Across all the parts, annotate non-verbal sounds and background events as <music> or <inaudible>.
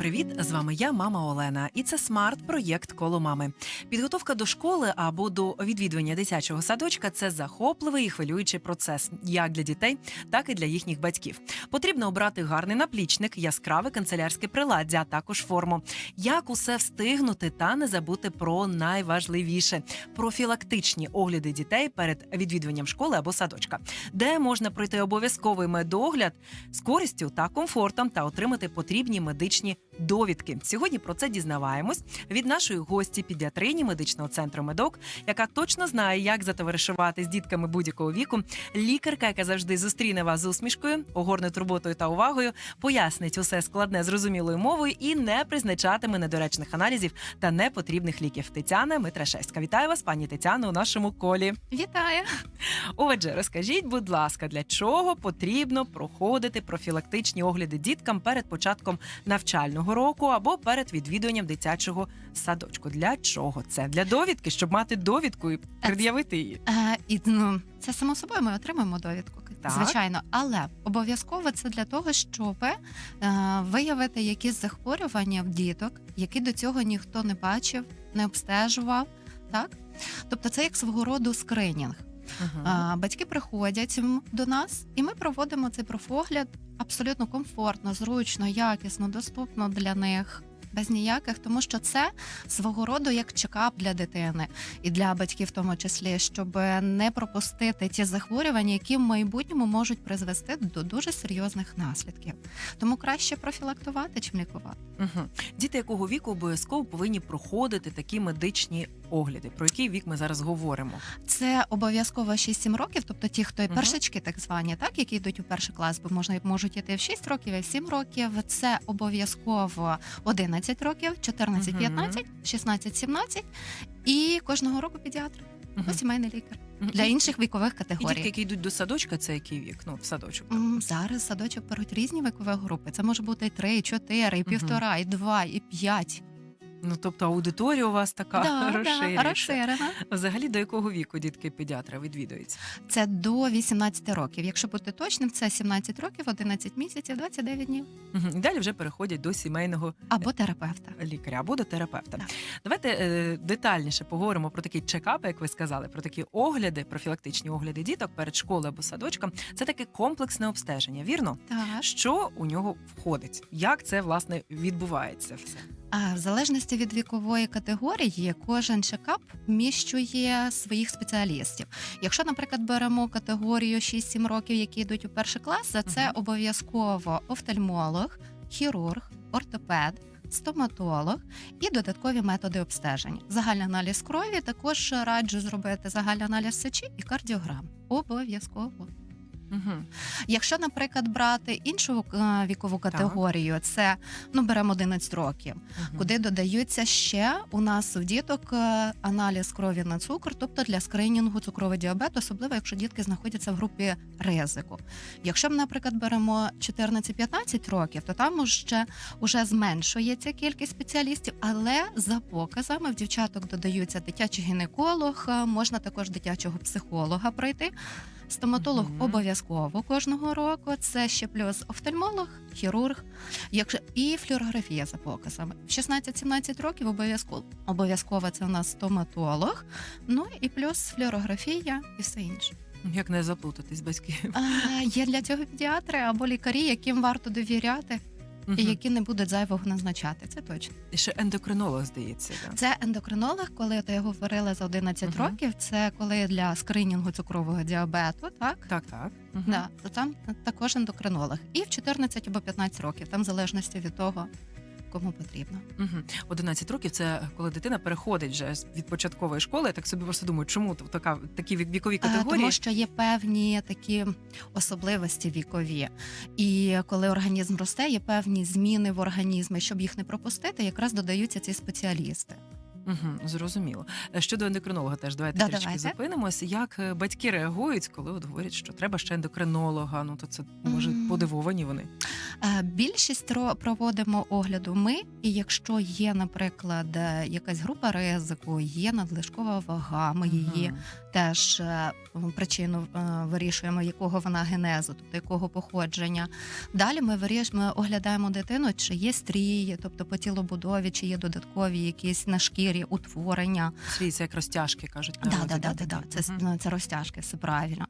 привіт! З вами я, мама Олена, і це смарт-проєкт коло мами. Підготовка до школи або до відвідування дитячого садочка це захопливий і хвилюючий процес, як для дітей, так і для їхніх батьків. Потрібно обрати гарний наплічник, яскраве канцелярське приладдя, а також форму. Як усе встигнути та не забути про найважливіше профілактичні огляди дітей перед відвідуванням школи або садочка, де можна пройти обов'язковий медогляд з користю та комфортом та отримати потрібні медичні довідки. Сьогодні про це дізнаваємось від нашої гості педіатрині медичного центру медок, яка точно знає, як затоваришувати з дітками будь-якого віку. Лікарка, яка завжди зустріне вас з усмішкою, огорне турботою та увагою, пояснить усе складне зрозумілою мовою і не призначатиме недоречних аналізів та непотрібних ліків. Тетяна Митрашевська. Вітаю вас, пані Тетяно, у нашому колі. Вітаю! Отже, розкажіть, будь ласка, для чого потрібно проходити профілактичні огляди діткам перед початком навчального року або перед відвідуванням дитячого садочку? Для чого це? Для довідки, щоб мати довідку і пред'явити її. Е, і ну це само собою ми отримаємо довідку. Так. Звичайно, але обов'язково це для того, щоб е, виявити якісь захворювання в діток, які до цього ніхто не бачив, не обстежував. Так, тобто це як свого роду скринінг. Мгм. А, Батьки приходять до нас, і ми проводимо цей профогляд абсолютно комфортно, зручно, якісно, доступно для них. Без ніяких, тому що це свого роду як чекап для дитини і для батьків, в тому числі, щоб не пропустити ті захворювання, які в майбутньому можуть призвести до дуже серйозних наслідків. Тому краще профілактувати, чим лікувати. Мгм. Діти якого віку обов'язково повинні проходити такі медичні огляди. Про який вік ми зараз говоримо? Це обов'язково 6-7 років, тобто ті, хто Мгм. першачки, так звані, так які йдуть у перший клас, бо можна можуть іти в 6 років, і в 7 років. Це обов'язково 11 років, 14-15, 16-17 і кожного року педіатр або сімейний лікар для інших вікових І дітки, категорій. які йдуть до садочка, це який вік? Ну, в садочок. Зараз садочок беруть різні вікові групи. Це може бути і 3, і 4, і півтора, і 2, і 5. Ну тобто аудиторія у вас така Да, да, розширена. Взагалі до якого віку дітки педіатра відвідуються? Це до 18 років. Якщо бути точним, це 17 років, 11 місяців, 29 днів. І далі вже переходять до сімейного Або терапевта. лікаря або до терапевта. Так. Давайте е, детальніше поговоримо про такі чекапи, як ви сказали, про такі огляди, профілактичні огляди діток перед школою або садочком. Це таке комплексне обстеження, вірно? Так. Що у нього входить? Як це власне відбувається? Все А в залежності від вікової категорії, кожен чекап вміщує своїх спеціалістів. Якщо, наприклад, беремо категорію 6-7 років, які йдуть у перший клас, за це обов'язково офтальмолог, хірург, ортопед. Стоматолог і додаткові методи обстеження. Загальний аналіз крові також раджу зробити загальний аналіз сечі і кардіограм. Обов'язково. Угу. Якщо, наприклад, брати іншу е, вікову категорію, це ну беремо 11 років, куди додаються ще у нас в діток е, аналіз крові на цукор, тобто для скринінгу цукровий діабет, особливо якщо дітки знаходяться в групі ризику. Якщо ми, наприклад, беремо 14-15 років, то там уже, уже зменшується кількість спеціалістів, але за показами в дівчаток додаються дитячий гінеколог, е, можна також дитячого психолога пройти. Стоматолог обов'язково кожного року. Це ще плюс офтальмолог, хірург, якщо і флюорографія за показами. В 16-17 років обов'язково обов'язково це у нас стоматолог. Ну і плюс флюорографія і все інше. Як не заплутатись батьки? А, є для цього педіатри або лікарі, яким варто довіряти, і які не будуть зайвого назначати. Це точно. І ще ендокринолог, здається. Да? Це ендокринолог, коли то я говорила за 11 Мгм. років. Це коли для скринінгу цукрового діабету, так Так, так. Мгм. Да, то там також ендокринолог. І в 14 або 15 років, там в залежності від того, кому потрібно. Угу. 11 років це коли дитина переходить вже від початкової школи. Я так собі просто думаю, чому така такі вік- вікові Е, категорії? Тому що є певні такі особливості вікові. І коли організм росте, є певні зміни в організмі. Щоб їх не пропустити, якраз додаються ці спеціалісти. Угу, зрозуміло. Е, Щодо ендокринолога, теж давайте Да, трішки давайте. зупинимось. Як е, батьки реагують, коли от говорять, що треба ще ендокринолога? Ну то це може mm. подивовані вони. Е, Більшість ро- проводимо огляду ми, і якщо є, наприклад, якась група ризику, є надлишкова вага, ми її. Теж е, причину е, вирішуємо, якого вона генезу, тобто якого походження. Далі ми виріш... ми оглядаємо дитину, чи є стрії, тобто по тілобудові, чи є додаткові якісь на шкірі утворення. Слід, це як розтяжки кажуть. Да, да, да, да, да. Це, ну, це розтяжки, все правильно.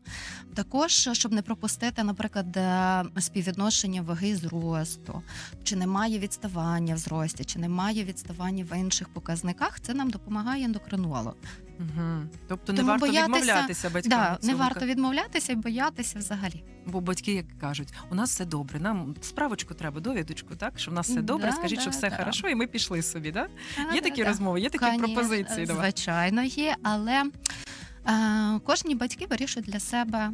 Також, щоб не пропустити, наприклад, е, співвідношення ваги зросту, чи немає відставання в зрості, чи немає відставання в інших показниках, це нам допомагає ендокринолог. Мгм. Тобто не Тому варто боятися- відмовлятися батькам. Да, від не цього, варто відмовлятися і боятися взагалі. Бо батьки як кажуть, у нас все добре. Нам справочку треба, довідочку, так що в нас все добре. Да, Скажіть, да, що все да. хорошо, і ми пішли собі. Да? Є Да, такі да. розмови, є такі Конечно, пропозиції. до вас? Звичайно, є, але е, кожні батьки вирішують для себе.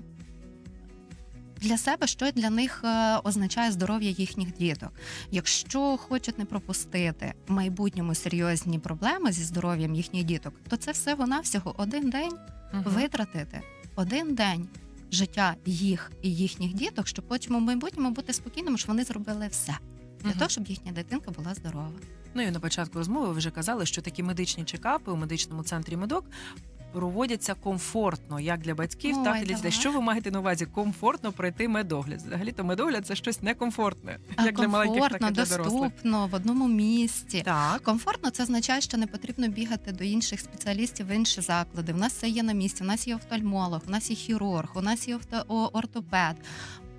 Для себе, що для них е, означає здоров'я їхніх діток. Якщо хочуть не пропустити в майбутньому серйозні проблеми зі здоров'ям їхніх діток, то це все вона всього один день Мгм. витратити, один день життя їх і їхніх діток, щоб потім у майбутньому бути спокійними, що вони зробили все для Мгм. того, щоб їхня дитинка була здорова. Ну і на початку розмови ви вже казали, що такі медичні чекапи у медичному центрі медок проводяться комфортно, як для батьків, Ой, так і для дітей. давай. Що ви маєте на увазі? Комфортно пройти медогляд. Взагалі то медогляд це щось некомфортне, А як для маленьких, так комфортно, і для дорослих. доступно в одному місці. Так. Комфортно це означає, що не потрібно бігати до інших спеціалістів в інші заклади. У нас все є на місці. У нас є офтальмолог, у нас є хірург, у нас є офта- о- ортопед.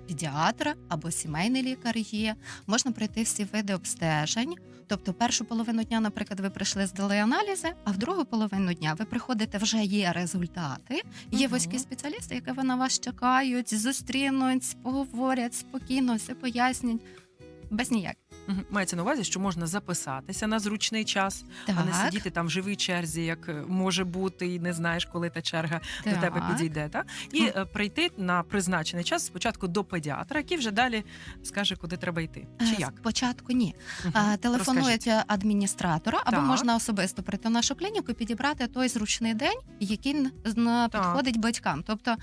Педіатр або сімейний лікар є. Можна пройти всі види обстежень. Тобто, першу половину дня, наприклад, ви прийшли, здали аналізи, а в другу половину дня ви приходите, вже є результати. Є угу. вузькі спеціалісти, які на вас чекають, зустрінуть, поговорять спокійно, все пояснять. Без ніяк. Мгм. Мається на увазі, що можна записатися на зручний час, а не Так, сидіти там в живій черзі, як е, може бути, і не знаєш, коли та черга до тебе так. підійде. Та? І Мгм. е, прийти на призначений час спочатку до педіатра, який вже далі скаже, куди треба йти. Чи Е, як? Спочатку ні. Мгм. Розкажіть. Телефонують адміністратора, або Так. можна особисто прийти в нашу клініку і підібрати той зручний день, який н- зна- Так. підходить батькам. Тобто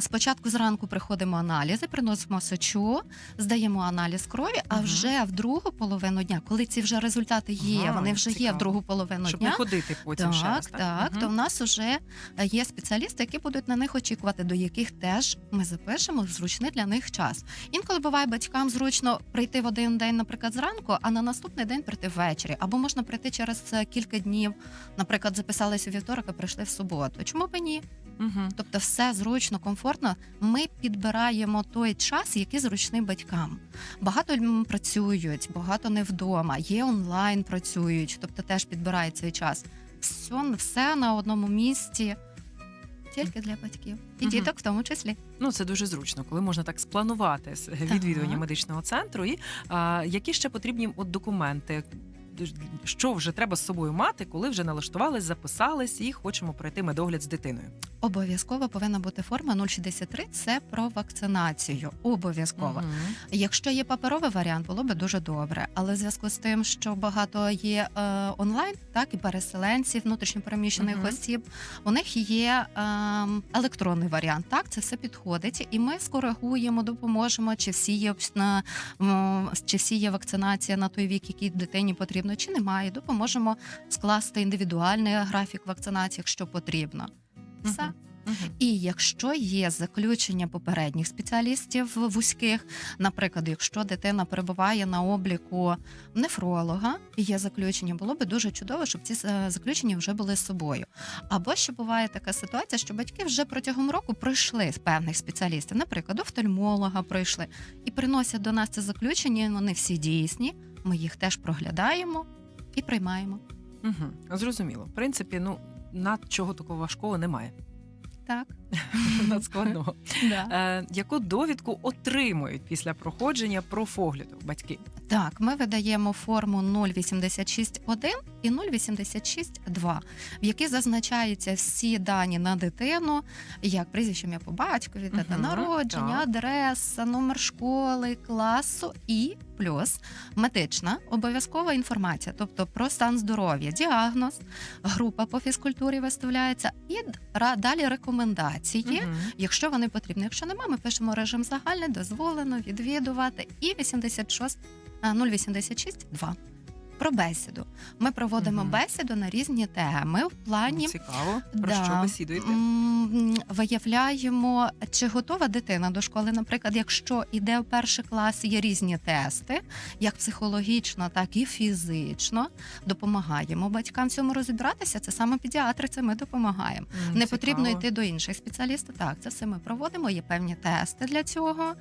спочатку зранку приходимо аналізи, приносимо сечу, здаємо аналіз крові, а Мгм. вже в другу половину дня, коли ці вже результати є, Ага, вони вже є в другу половину Щоб дня. не ходити потім Так, ще раз. так, Мгм. то в нас вже е, є спеціалісти, які будуть на них очікувати, до яких теж ми запишемо зручний для них час. Інколи буває батькам зручно прийти в один день, наприклад, зранку, а на наступний день прийти ввечері. Або можна прийти через е, кілька днів. Наприклад, записались у вівторок, а прийшли в суботу. Чому б і ні? Мгм. Тобто, все зручно, комфортно. Ми підбираємо той час, який зручний батькам. Багато працюють, багато не вдома. Є онлайн працюють, тобто теж підбирають цей час. Все, все на одному місці. Тільки для батьків і Мгм. діток в тому числі. Ну це дуже зручно, коли можна так спланувати відвідування медичного центру. І а, які ще потрібні от документи? Що вже треба з собою мати, коли вже налаштувались, записались і хочемо пройти медогляд з дитиною. Обов'язково повинна бути форма 063 – Це про вакцинацію. Обов'язково. Мгм. Якщо є паперовий варіант, було би дуже добре. Але в зв'язку з тим, що багато є е, онлайн, так і переселенців, внутрішньопереміщених Мгм. осіб, у них є е, електронний варіант. Так, це все підходить, і ми скоригуємо, допоможемо, чи всі є на чи всі є вакцинація на той вік, який дитині потрібно, чи немає. Допоможемо скласти індивідуальний графік вакцинації, якщо потрібно. Все. Мгм. І якщо є заключення попередніх спеціалістів вузьких, наприклад, якщо дитина перебуває на обліку нефролога, є заключення, було би дуже чудово, щоб ці е, заключення вже були з собою. Або ще буває така ситуація, що батьки вже протягом року пройшли з певних спеціалістів, наприклад, офтальмолога пройшли і приносять до нас це заключення. Вони всі дійсні. Ми їх теж проглядаємо і приймаємо. Угу, Зрозуміло. В принципі, ну над чого такого важкого немає. Так, <laughs> Надскладного. Е, яку довідку отримують після проходження профогляду батьки? Так, ми видаємо форму 086.1 і 086.2, в якій зазначаються всі дані на дитину, як прізвище ім'я по батькові, дата Мгм, народження, так. адреса, номер школи, класу і плюс медична обов'язкова інформація, тобто про стан здоров'я, діагноз, група по фізкультурі виставляється, і ра- далі рекомендації. Мгм. Якщо вони потрібні, якщо нема, ми пишемо режим загальний, дозволено відвідувати і 86, а, 086.2. Про бесіду. Ми проводимо Мгм. бесіду на різні теми в плані Цікаво. Про Да. що бесідуєте? м, виявляємо, чи готова дитина до школи. Наприклад, якщо іде в перший клас, є різні тести, як психологічно, так і фізично. Допомагаємо батькам в цьому розібратися. Це саме педіатри, це ми допомагаємо. М, Не потрібно цікаво. йти до інших спеціалістів. Так, це все ми проводимо. Є певні тести для цього.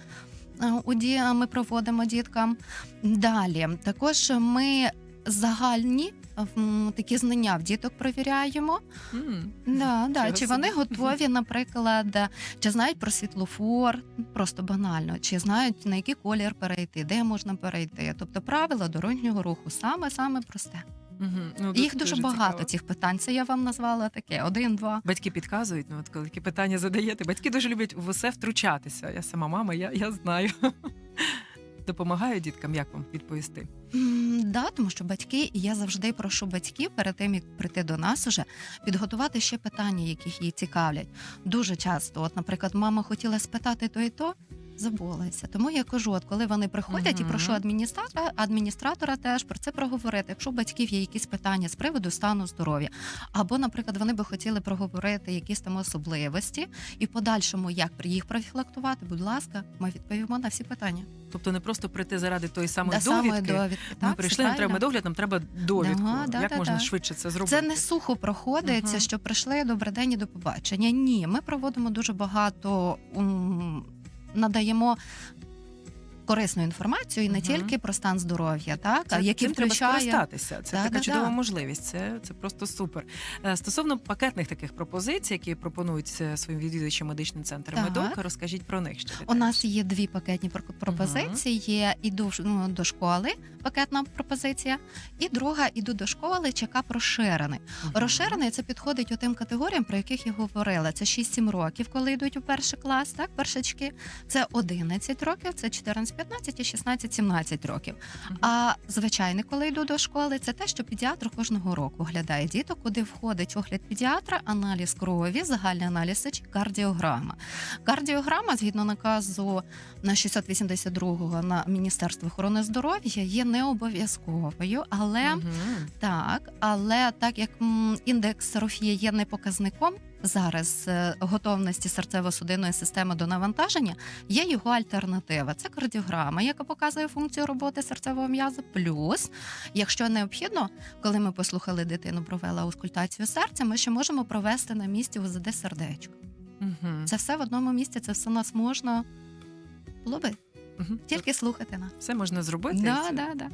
е, У ді- ми проводимо діткам. Далі також ми загальні м, такі знання в діток провіряємо. М. Да, да. Чи вони готові, наприклад, чи знають про світлофор, просто банально, чи знають на який колір перейти, де можна перейти. Тобто правила дорожнього руху саме саме просте. Мгм. Ну, Їх дуже дуже багато цікаво. цих питань. Це я вам назвала таке: один-два. Батьки підказують, ну от коли такі питання задаєте. Батьки дуже люблять в усе втручатися. Я сама мама, я, я знаю. Допомагаю діткам, як вам відповісти? Да, тому що батьки, я завжди прошу батьків перед тим, як прийти до нас уже підготувати ще питання, яких її цікавлять. Дуже часто, от, наприклад, мама хотіла спитати то і то. Забулася. Тому я кажу, от коли вони приходять і прошу адміністратора, адміністратора теж про це проговорити. Якщо у батьків є якісь питання з приводу стану здоров'я, або, наприклад, вони би хотіли проговорити якісь там особливості, і в подальшому як їх профілактувати, будь ласка, ми відповімо на всі питання. Тобто не просто прийти заради тої самої Да, самої довідки. довідки. Ми так, прийшли, нам треба медогляд, нам треба довідку. Да, да, як да, можна да. швидше це зробити? Це не сухо проходиться, Мгм. що прийшли добрий день і до побачення. Ні, ми проводимо дуже багато. Надаємо корисну інформацію і не Мгм. тільки про стан здоров'я, так Це, які цим треба включає скористатися. Це Да, така да, чудова да. можливість. Це, це просто супер. Е, Стосовно пакетних таких пропозицій, які пропонують е, своїм відвідувачам медичний центр Так. медок, розкажіть про них ще. У нас є дві пакетні про- пропозиції. Є іду ну, до школи, пакетна пропозиція, і друга іду до школи, чекап розширений. Мгм. Розширений це підходить у тим категоріям, про яких я говорила. Це 6-7 років, коли йдуть у перший клас, так, першачки. Це 11 років, це 14-15 і 16-17 років. А звичайно, коли йду до школи, це те, що педіатр кожного року оглядає діток, куди входить огляд педіатра, аналіз крові, загальний аналіз сечі, кардіограма. Кардіограма, згідно наказу на 682-го на Міністерство охорони здоров'я, є не обов'язковою, але Мгм. так, але так як індекс Рофія є не показником зараз е, готовності серцево-судинної системи до навантаження, є його альтернатива. Це кардіограма, яка показує функцію роботи серцевого м'яза. Плюс, якщо необхідно, коли ми послухали дитину, провели аускультацію серця, ми ще можемо провести на місці УЗД сердечко. Мгм. Це все в одному місці, це все нас можна би Мгм. тільки слухати нас. Все можна зробити. Да, да, да.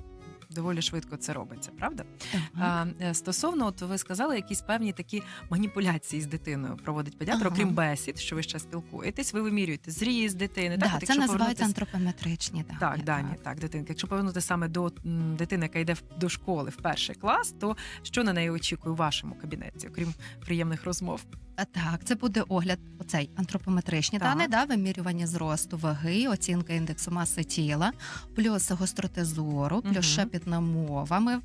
Доволі швидко це робиться, правда? Так. А, е, стосовно, от ви сказали, якісь певні такі маніпуляції з дитиною проводить педіатр, Ага. окрім бесід, що ви ще спілкуєтесь, ви вимірюєте зріст дитини. Да, так, це називається антропометричні дані. Так, дані, так, дитинки. Якщо повернути саме до дитини, яка йде до школи в перший клас, то що на неї очікує у вашому кабінеті, окрім приємних розмов? А, Так, це буде огляд, оцей антропометричні Так. дані, да, вимірювання зросту ваги, оцінка індексу маси тіла, плюс гостроти зору, плюс Мгм. шепітна мова. Ми,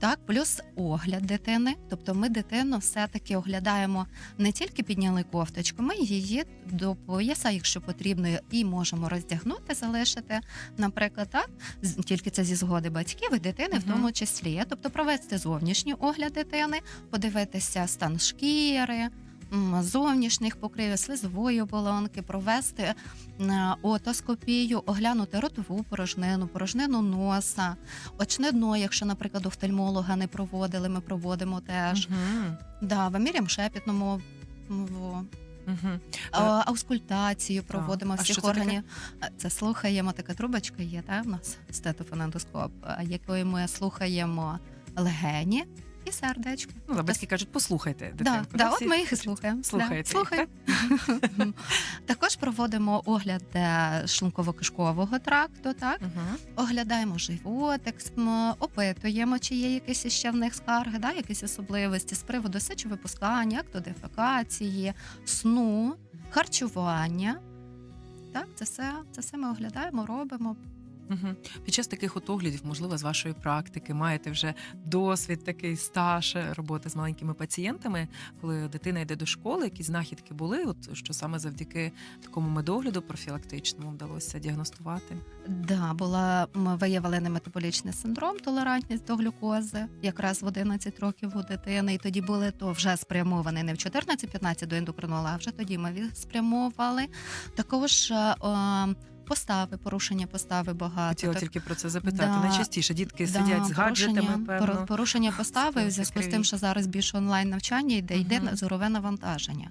так, плюс огляд дитини. Тобто ми дитину все-таки оглядаємо не тільки підняли кофточку, ми її до пояса, якщо потрібно, і можемо роздягнути, залишити, наприклад, так, тільки це зі згоди батьків і дитини, в тому числі. Тобто провести зовнішній огляд дитини, подивитися стан шкіри, зовнішніх покривів, слизової оболонки, провести е, отоскопію, оглянути ротову порожнину, порожнину носа, очне дно, якщо, наприклад, офтальмолога не проводили, ми проводимо теж. Мгм. Да, виміряємо мову. Мгм. А, Аускультацію проводимо а всіх це органів. А, Це слухаємо, така трубочка є, та, в нас стетофонендоскоп, якою ми слухаємо легені, і сердечко. Ну, батьки кажуть, послухайте Да, дитинку. да, Всі от ми їх і слухаємо. Слухаєте Да, їх. Також проводимо огляд е, шлунково-кишкового тракту, так? Оглядаємо животик, опитуємо, чи є якісь ще в них скарги, да, якісь особливості з приводу сечовипускання, актодефекації, сну, харчування. Так, це все, це все ми оглядаємо, робимо. Мгм. Під час таких от оглядів, можливо, з вашої практики маєте вже досвід, такий стаж роботи з маленькими пацієнтами, коли дитина йде до школи, які знахідки були, от що саме завдяки такому медогляду профілактичному вдалося діагностувати. Да, була ми виявили метаболічний синдром, толерантність до глюкози, якраз в 11 років у дитини. І тоді були то вже спрямовані не в 14-15 до ендокринолога, а вже тоді ми спрямовували. Також е, постави, порушення постави багато. Хотіла Так, тільки про це запитати. Да. Найчастіше дітки да, сидять з гаджетами, певно. порушення постави в зв'язку з тим, що зараз більше онлайн навчання йде, йде Мгм. зорове навантаження.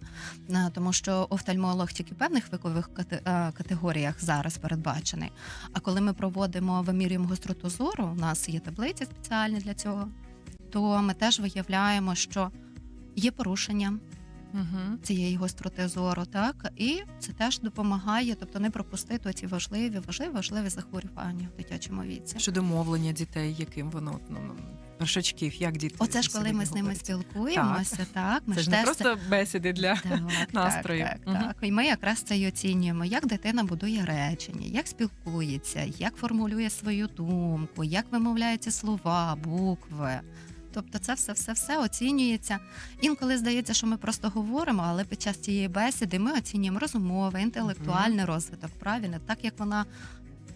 Е, Тому що офтальмолог тільки в певних вікових е, категоріях зараз передбачений. А коли ми проводимо вимірюємо гостроту зору, у нас є таблиці спеціальні для цього, то ми теж виявляємо, що є порушення Мгм. цієї гостроти зору, так і це теж допомагає, тобто не пропустити ці важливі, важливі, важливі захворювання в дитячому віці. Щодо мовлення дітей, яким воно ну, ну, першачків, як дітки. Оце ж коли ми з ними говорять? спілкуємося, так, ми Це ж не теж просто бесіди для Так, настрою. Так, так, так. І ми якраз це й оцінюємо, як дитина будує речення, як спілкується, як формулює свою думку, як вимовляє ці слова, букви. Тобто це все, все, все оцінюється. Інколи здається, що ми просто говоримо, але під час цієї бесіди ми оцінюємо розумовий, інтелектуальний розвиток, правильно, так як вона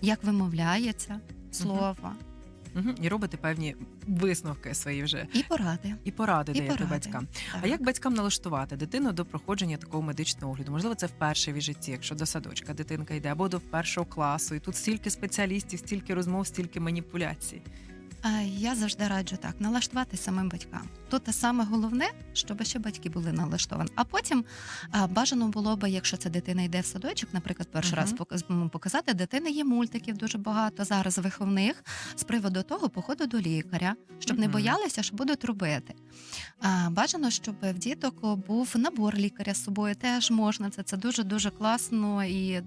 як вимовляється слово, Мгм. і робити певні висновки свої вже і поради. і поради І даєте поради. батькам. Так. А як батькам налаштувати дитину до проходження такого медичного огляду? Можливо, це вперше в житті, якщо до садочка дитинка йде, або до першого класу, і тут стільки спеціалістів, стільки розмов, стільки маніпуляцій. Я завжди раджу так налаштувати самим батькам. Тут те саме головне, щоб ще батьки були налаштовані. А потім бажано було би, якщо ця дитина йде в садочок, наприклад, перший Мгм. раз показ- показати дитини є мультиків дуже багато зараз виховних з приводу того походу до лікаря, щоб не боялися, що будуть робити. Бажано, щоб в діток був набор лікаря з собою. Теж можна це. Це дуже дуже класно і.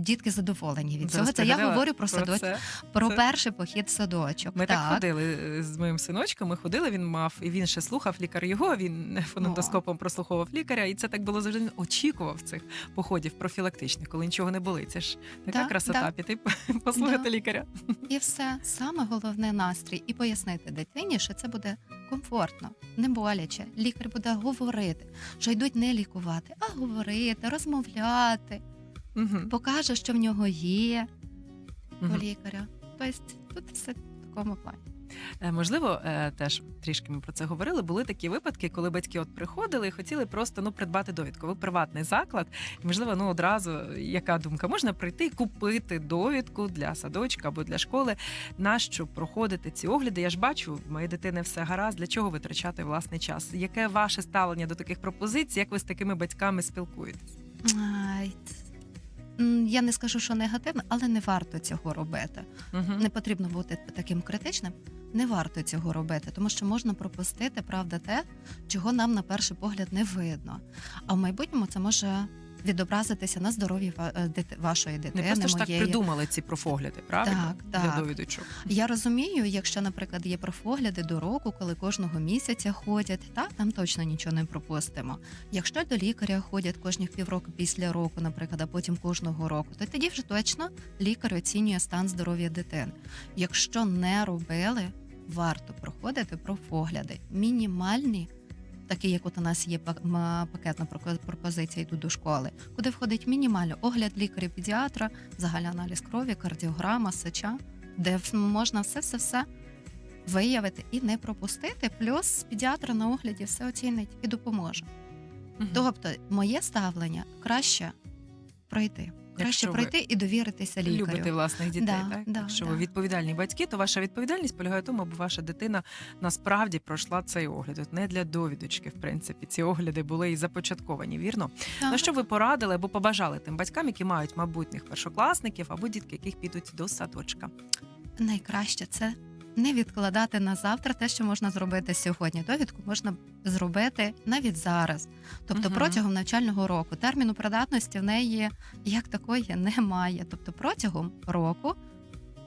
Дітки задоволені від цього. Це я говорю про садочок, про це. перший похід в садочок. Ми так. ходили е, з моїм синочком. Ми ходили. Він мав і він ще слухав лікар його. Він фонендоскопом прослуховував лікаря, і це так було завжди. Він очікував цих походів профілактичних, коли нічого не болить. Це ж така Да, красота да. піти послухати Да. лікаря. І все саме головне настрій, і пояснити дитині, що це буде комфортно, не боляче. Лікар буде говорити, що йдуть не лікувати, а говорити, розмовляти, Мгм. покаже, що в нього є Мгм. у лікаря. Тобто тут все в такому плані. Е, Можливо, е, теж трішки ми про це говорили. Були такі випадки, коли батьки от приходили і хотіли просто ну придбати довідку. Ви приватний заклад, і можливо, ну одразу яка думка? Можна прийти і купити довідку для садочка або для школи. Нащо проходити ці огляди? Я ж бачу, в моєї дитини все гаразд. Для чого витрачати власний час? Яке ваше ставлення до таких пропозицій? Як ви з такими батьками спілкуєтесь? Ай, ц- м, Я не скажу, що негативно, але не варто цього робити. Угу. не потрібно бути таким критичним. Не варто цього робити, тому що можна пропустити правда те, чого нам на перший погляд не видно. А в майбутньому це може відобразитися на здоров'ї е, вашої дитини. Не просто ж так моєї. придумали ці профогляди, правильно? Так, Для так. довідочок. Я розумію, якщо, наприклад, є профогляди до року, коли кожного місяця ходять, та там точно нічого не пропустимо. Якщо до лікаря ходять кожні півроку після року, наприклад, а потім кожного року, то тоді вже точно лікар оцінює стан здоров'я дитини. Якщо не робили, варто проходити профогляди. Мінімальні, такі як от у нас є пакетна пропозиція йду до школи, куди входить мінімально огляд лікаря-педіатра, загальний аналіз крові, кардіограма, сеча, де можна все-все-все виявити і не пропустити. Плюс педіатр на огляді все оцінить і допоможе. Тобто, моє ставлення краще пройти. Краще Якщо ви пройти і довіритися лікарю. Любите власних дітей, Да, так? да, Якщо да. ви відповідальні батьки, то ваша відповідальність полягає в тому, аби ваша дитина насправді пройшла цей огляд. От не для довідочки, в принципі, ці огляди були і започатковані, вірно? Так. На що ви порадили або побажали тим батькам, які мають майбутніх першокласників або дітки, яких підуть до садочка? Найкраще це не відкладати на завтра те, що можна зробити сьогодні. Довідку можна зробити навіть зараз, тобто угу. протягом навчального року. Терміну придатності в неї як такої немає. Тобто протягом року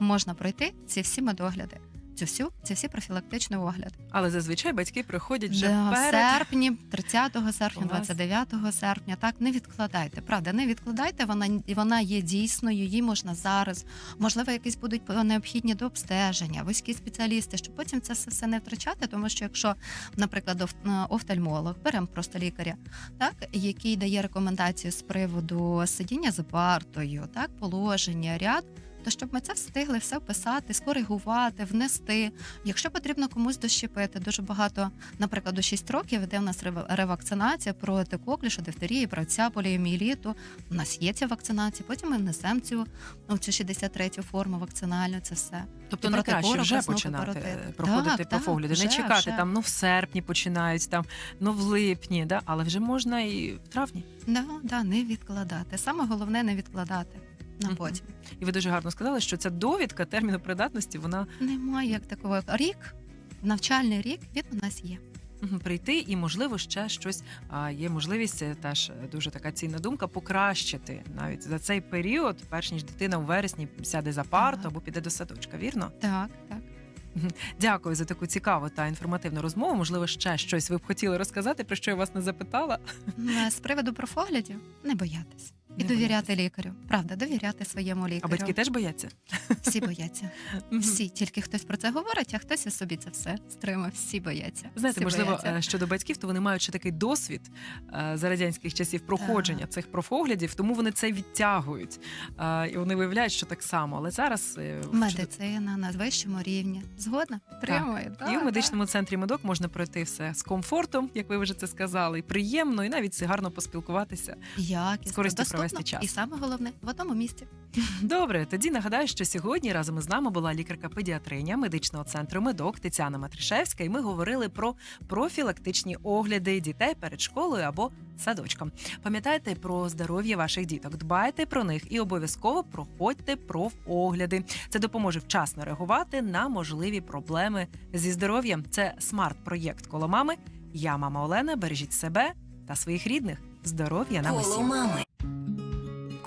можна пройти ці всі медогляди, цю всю ці всі профілактичні огляди. Але зазвичай батьки приходять вже Да, в серпні, 30 серпня, У вас- 29 серпня. Так не відкладайте. Правда, не відкладайте. Вона вона є дійсною, її можна зараз. Можливо, якісь будуть необхідні до обстеження, вузькі спеціалісти, щоб потім це все, все не втрачати. Тому що якщо, наприклад, е, офтальмолог, беремо просто лікаря, так який дає рекомендації з приводу сидіння за партою, так положення, ряд. То щоб ми це встигли все вписати, скоригувати, внести. Якщо потрібно комусь дощепити, дуже багато, наприклад, до 6 років іде в нас рев- ревакцинація проти коклішу, дифтерії, правця, поліомієліту. У нас є ця вакцинація. Потім ми внесемо цю, ну, цю 63-ю форму вакцинальну. Це все. Тобто не краще вже починати е, проходити Так, по так, погляду, не чекати вже. там, ну в серпні починають, там, ну в липні, да? але вже можна і в травні. Да, да, не відкладати. Саме головне не відкладати на потім. І ви дуже гарно сказали, що ця довідка терміну придатності, вона Немає як такого рік. Навчальний рік він у нас є. мгм, прийти, і можливо ще щось а, є можливість е, теж е, дуже така цінна думка покращити навіть за цей період, перш ніж дитина у вересні сяде за парту Так. або піде до садочка. Вірно? Так, так. Дякую за таку цікаву та інформативну розмову. Можливо, ще щось ви б хотіли розказати, про що я вас не запитала. Е, З приводу профоглядів не боятись. І Не довіряти лікарю. Правда, довіряти своєму лікарю. А батьки теж бояться? Всі бояться. <laughs> Всі, тільки хтось про це говорить, а хтось і собі це все стримав. Всі бояться. Знаєте, Всі можливо, бояться. е, щодо батьків, то вони мають ще такий досвід е, за радянських часів проходження Так. цих профоглядів, тому вони це відтягують. Е, І вони виявляють, що так само. Але зараз медицина на вищому рівні. Згодна? Підтримує. і Так, в медичному центрі медок можна пройти все з комфортом, як ви вже це сказали, і приємно, і навіть гарно поспілкуватися. якісно, провести час. І саме головне в одному місці. Добре, тоді нагадаю, що сьогодні разом із нами була лікарка-педіатриня медичного центру медок Тетяна Матришевська, і ми говорили про профілактичні огляди дітей перед школою або садочком. Пам'ятайте про здоров'я ваших діток, дбайте про них і обов'язково проходьте профогляди. Це допоможе вчасно реагувати на можливі проблеми зі здоров'ям. Це смарт-проєкт коло мами. Я мама Олена. Бережіть себе та своїх рідних. Здоров'я нам усім.